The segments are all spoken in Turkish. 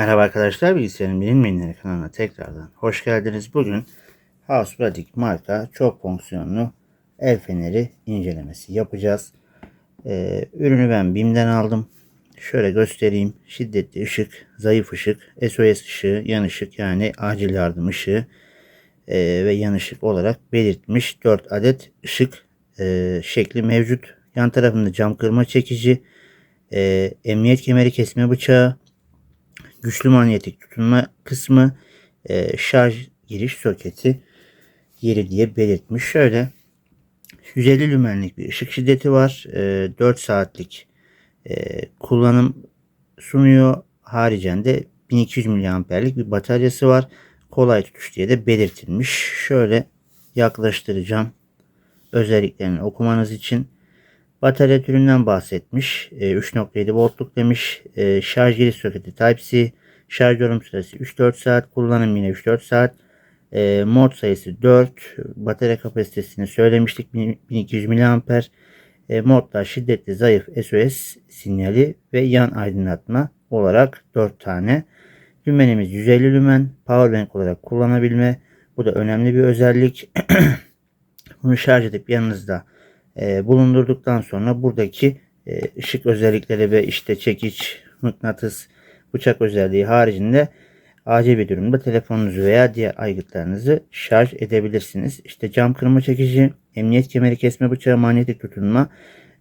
Merhaba arkadaşlar, bilgisayarın bilinmeyenleri kanalına tekrardan hoş geldiniz. Bugün House Radic marka çok fonksiyonlu el feneri incelemesi yapacağız. Ee, ürünü ben BİM'den aldım. Şöyle göstereyim. Şiddetli ışık, zayıf ışık, SOS ışığı, yan ışık yani acil yardım ışığı e, ve yan ışık olarak belirtmiş 4 adet ışık e, şekli mevcut. Yan tarafında cam kırma çekici, e, emniyet kemeri kesme bıçağı, güçlü manyetik tutunma kısmı, e, şarj giriş soketi yeri diye belirtmiş. Şöyle 150 lümenlik bir ışık şiddeti var. E, 4 saatlik e, kullanım sunuyor. Haricen de 1200 miliamperlik bir bataryası var. Kolay tutuş diye de belirtilmiş. Şöyle yaklaştıracağım özelliklerini okumanız için. Batarya türünden bahsetmiş. E, 3.7 voltluk demiş. E, şarj giriş soketi Type-C. Şarj yorum süresi 3-4 saat. Kullanım yine 3-4 saat. E, mod sayısı 4. Batarya kapasitesini söylemiştik. 1200 mAh. E, modlar şiddetli zayıf SOS sinyali ve yan aydınlatma olarak 4 tane. Lümenimiz 150 lümen. Powerbank olarak kullanabilme. Bu da önemli bir özellik. Bunu şarj edip yanınızda e, bulundurduktan sonra buradaki e, ışık özellikleri ve işte çekiç, mıknatıs, bıçak özelliği haricinde acil bir durumda telefonunuzu veya diğer aygıtlarınızı şarj edebilirsiniz. İşte cam kırma çekici, emniyet kemeri kesme bıçağı, manyetik tutunma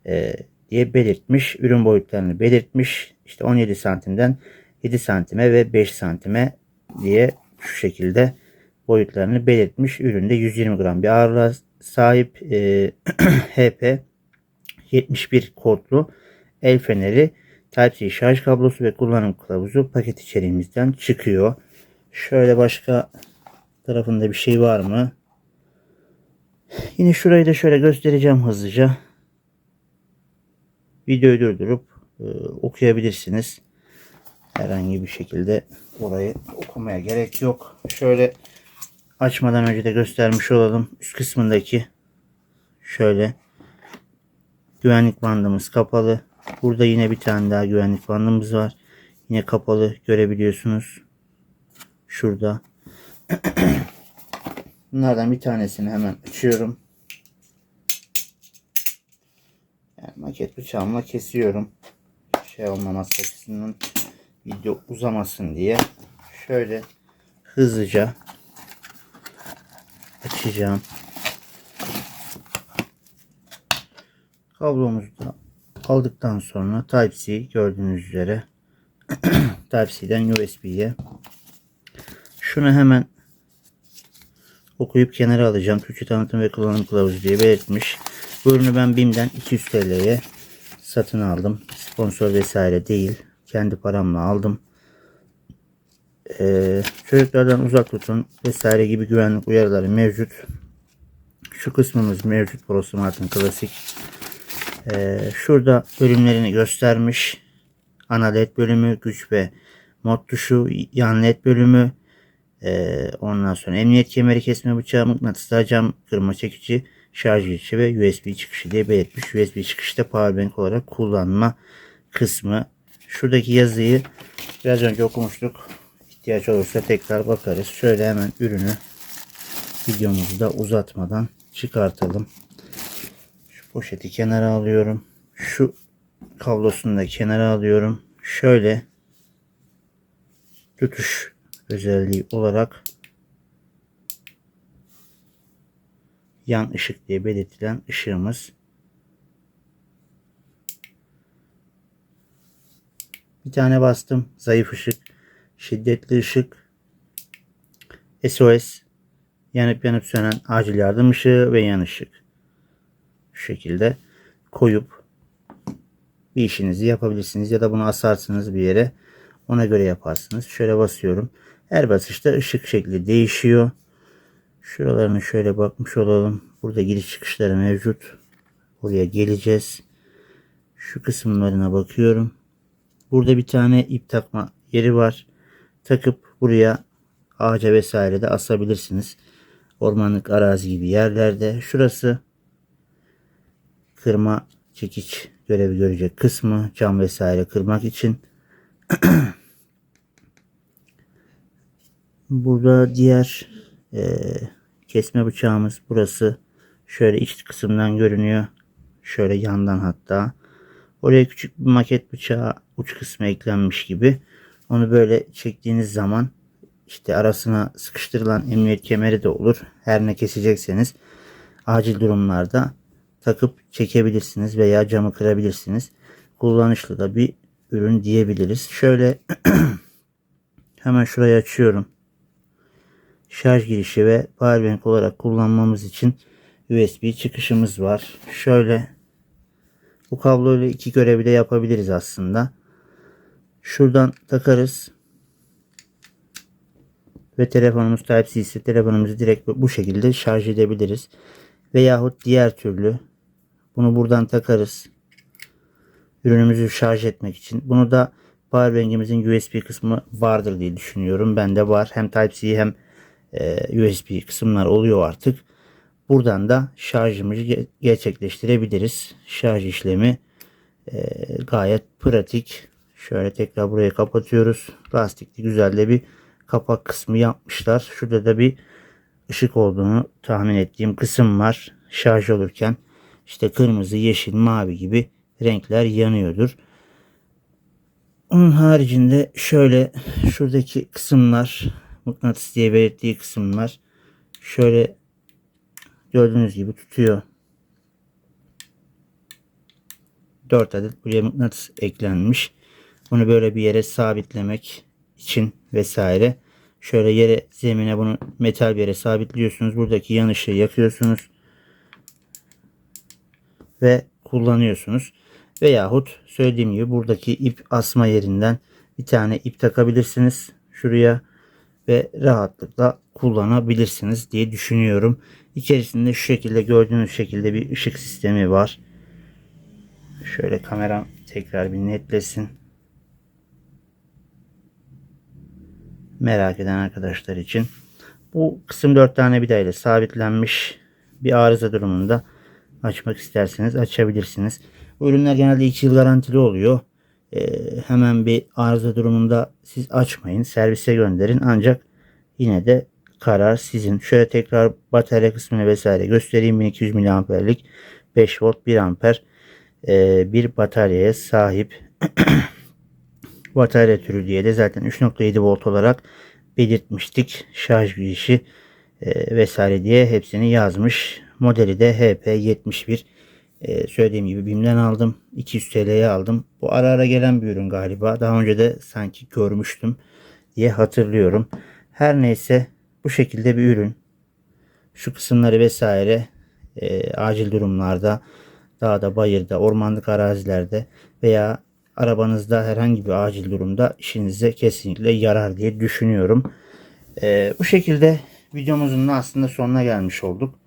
e, diye belirtmiş. Ürün boyutlarını belirtmiş. İşte 17 santimden 7 santime ve 5 santime diye şu şekilde boyutlarını belirtmiş. Üründe 120 gram bir ağırlığa sahip e, HP 71 kodlu el feneri Type-C şarj kablosu ve kullanım kılavuzu paket içeriğimizden çıkıyor. Şöyle başka tarafında bir şey var mı? Yine şurayı da şöyle göstereceğim hızlıca. Videoyu durdurup e, okuyabilirsiniz. Herhangi bir şekilde orayı okumaya gerek yok. Şöyle açmadan önce de göstermiş olalım. Üst kısmındaki şöyle güvenlik bandımız kapalı. Burada yine bir tane daha güvenlik bandımız var. Yine kapalı görebiliyorsunuz. Şurada. Bunlardan bir tanesini hemen açıyorum. Yani maket bıçağımla kesiyorum. Şey olmaması açısından video uzamasın diye. Şöyle hızlıca açacağım. Kablomuzu da aldıktan sonra Type-C gördüğünüz üzere Type-C'den USB'ye şunu hemen okuyup kenara alacağım. Türkçe tanıtım ve kullanım kılavuzu diye belirtmiş. Bu ürünü ben BİM'den 200 TL'ye satın aldım. Sponsor vesaire değil. Kendi paramla aldım. Ee, çocuklardan uzak tutun vesaire gibi güvenlik uyarıları mevcut. Şu kısmımız mevcut Pro Smart'ın klasik. Ee, şurada bölümlerini göstermiş. Ana led bölümü, güç ve mod tuşu, yan led bölümü. Ee, ondan sonra emniyet kemeri kesme bıçağı, mıknatıslı cam kırma çekici, şarj girişi ve USB çıkışı diye belirtmiş. USB çıkışta powerbank olarak kullanma kısmı. Şuradaki yazıyı biraz önce okumuştuk ihtiyaç olursa tekrar bakarız. Şöyle hemen ürünü videomuzu da uzatmadan çıkartalım. Şu poşeti kenara alıyorum. Şu kablosunu da kenara alıyorum. Şöyle tutuş özelliği olarak yan ışık diye belirtilen ışığımız bir tane bastım zayıf ışık şiddetli ışık, SOS, yanıp yanıp sönen acil yardım ışığı ve yan ışık. Şu şekilde koyup bir işinizi yapabilirsiniz ya da bunu asarsınız bir yere ona göre yaparsınız. Şöyle basıyorum. Her basışta ışık şekli değişiyor. Şuralarını şöyle bakmış olalım. Burada giriş çıkışları mevcut. Oraya geleceğiz. Şu kısımlarına bakıyorum. Burada bir tane ip takma yeri var takıp buraya ağaca vesaire de asabilirsiniz. Ormanlık arazi gibi yerlerde. Şurası kırma çekiç görevi görecek kısmı cam vesaire kırmak için. Burada diğer eee, kesme bıçağımız burası. Şöyle iç kısımdan görünüyor. Şöyle yandan hatta. Oraya küçük bir maket bıçağı uç kısmı eklenmiş gibi. Onu böyle çektiğiniz zaman işte arasına sıkıştırılan emniyet kemeri de olur. Her ne kesecekseniz acil durumlarda takıp çekebilirsiniz veya camı kırabilirsiniz. Kullanışlı da bir ürün diyebiliriz. Şöyle hemen şurayı açıyorum. Şarj girişi ve powerbank olarak kullanmamız için USB çıkışımız var. Şöyle bu kabloyla iki görevi de yapabiliriz aslında. Şuradan takarız. Ve telefonumuz Type-C ise telefonumuzu direkt bu şekilde şarj edebiliriz. Veyahut diğer türlü bunu buradan takarız. Ürünümüzü şarj etmek için. Bunu da powerbank'imizin USB kısmı vardır diye düşünüyorum. Bende var. Hem Type-C hem e, USB kısımlar oluyor artık. Buradan da şarjımızı ge- gerçekleştirebiliriz. Şarj işlemi e, gayet pratik. Şöyle tekrar burayı kapatıyoruz. Lastikli güzel de bir kapak kısmı yapmışlar. Şurada da bir ışık olduğunu tahmin ettiğim kısım var. Şarj olurken işte kırmızı, yeşil, mavi gibi renkler yanıyordur. Onun haricinde şöyle şuradaki kısımlar mıknatıs diye belirttiği kısımlar şöyle gördüğünüz gibi tutuyor. 4 adet buraya mıknatıs eklenmiş. Bunu böyle bir yere sabitlemek için vesaire. Şöyle yere zemine bunu metal bir yere sabitliyorsunuz. Buradaki yan yakıyorsunuz. Ve kullanıyorsunuz. Veyahut söylediğim gibi buradaki ip asma yerinden bir tane ip takabilirsiniz. Şuraya ve rahatlıkla kullanabilirsiniz diye düşünüyorum. İçerisinde şu şekilde gördüğünüz şekilde bir ışık sistemi var. Şöyle kameram tekrar bir netlesin. Merak eden arkadaşlar için. Bu kısım 4 tane vidayla sabitlenmiş. Bir arıza durumunda açmak isterseniz açabilirsiniz. Bu ürünler genelde 2 yıl garantili oluyor. Ee, hemen bir arıza durumunda siz açmayın. Servise gönderin. Ancak yine de karar sizin. Şöyle tekrar batarya kısmını vesaire göstereyim. 1200 miliamperlik 5 volt 1 amper e, bir bataryaya sahip. batarya türü diye de zaten 3.7 volt olarak belirtmiştik. Şarj girişi e, vesaire diye hepsini yazmış. Modeli de HP71. E, söylediğim gibi BİM'den aldım. 200 TL'ye aldım. Bu ara ara gelen bir ürün galiba. Daha önce de sanki görmüştüm diye hatırlıyorum. Her neyse bu şekilde bir ürün. Şu kısımları vesaire e, acil durumlarda dağda, bayırda, ormanlık arazilerde veya arabanızda herhangi bir acil durumda işinize kesinlikle yarar diye düşünüyorum. E, bu şekilde videomuzun da aslında sonuna gelmiş olduk.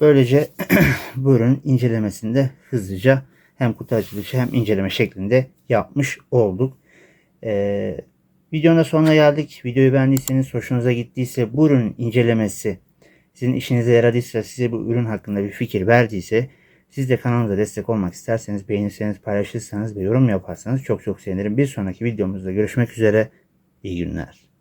Böylece bu ürün incelemesinde hızlıca hem kutu hem inceleme şeklinde yapmış olduk. Ee, videonun da sonuna geldik. Videoyu beğendiyseniz, hoşunuza gittiyse, bu ürün incelemesi sizin işinize yaradıysa, size bu ürün hakkında bir fikir verdiyse, siz de kanalımıza destek olmak isterseniz, beğenirseniz, paylaşırsanız ve yorum yaparsanız çok çok sevinirim. Bir sonraki videomuzda görüşmek üzere. İyi günler.